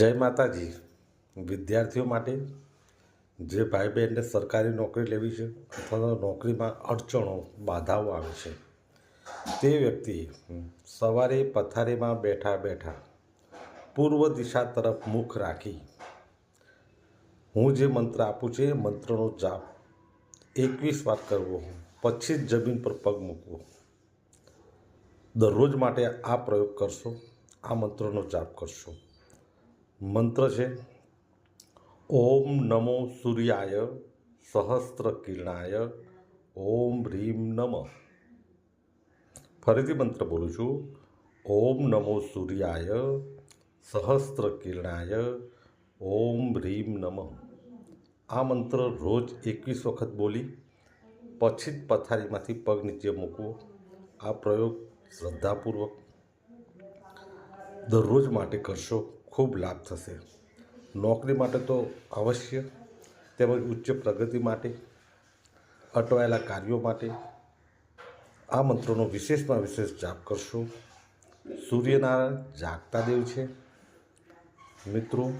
જય માતાજી. વિદ્યાર્થીઓ માટે જે ભાઈ બહેનને સરકારી નોકરી લેવી છે અથવા નોકરીમાં અડચણો, બાધાઓ આવે છે, તે વ્યક્તિ સવારે પથારીમાં બેઠા બેઠા પૂર્વ દિશા તરફ મુખ રાખી હું જે મંત્ર આપું છું એ મંત્રનો જાપ એકવીસ વાર કરવો, પછી જ જમીન પર પગ મૂકવો. દરરોજ માટે આ પ્રયોગ કરશો, આ મંત્રનો જાપ કરશો. મંત્ર છે, ઓમ નમો સૂર્યાય સહસ્ત્ર કિરણાય, ઓમ હ્રીમ નમ. ફરીથી મંત્ર બોલું છું, ઓમ નમો સૂર્યાય સહસ્ત્ર કિરણાય, ઓમ હ્રીમ નમ. આ મંત્ર રોજ એકવીસ વખત બોલી, પછી જ પથારીમાંથી પગ નીચે મૂકવો. આ પ્રયોગ શ્રદ્ધાપૂર્વક, દરરોજ માટે કરશો. ખૂબ લાભ થશે. નોકરી માટે તો અવશ્ય, તેમજ ઉચ્ચ પ્રગતિ માટે, અટવાયેલા કાર્યો માટે આ મંત્રોનો વિશેષમાં વિશેષ જાપ કરશો. સૂર્યનારાયણ જાગતા દેવ છે. મિત્રો,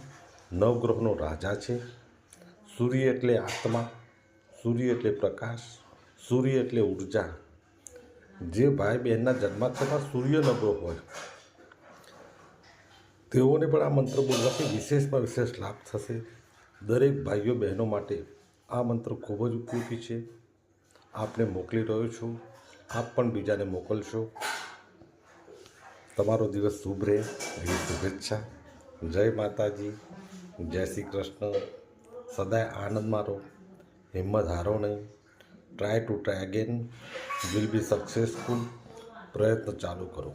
નવગ્રહનો રાજા છે. સૂર્ય એટલે આત્મા, સૂર્ય એટલે પ્રકાશ, સૂર્ય એટલે ઊર્જા. જે ભાઈ બહેનના જન્માક્ષરમાં સૂર્ય નબળો હોય તેઓને પણ આ મંત્ર બોલવાથી વિશેષમાં વિશેષ લાભ થશે. દરેક ભાઈઓ બહેનો માટે આ મંત્ર ખૂબ જ ઉપયોગી છે. આપને મોકલી રહ્યો છું. આપ પણ બીજાને મોકલશો. તમારો દિવસ શુભ રહે. એવી શુભેચ્છા. જય માતાજી. જય શ્રી કૃષ્ણ. સદાય આનંદમાં રહો. હિંમત હારો નહીં. Try to try again will be successful પ્રયત્ન ચાલુ કરો.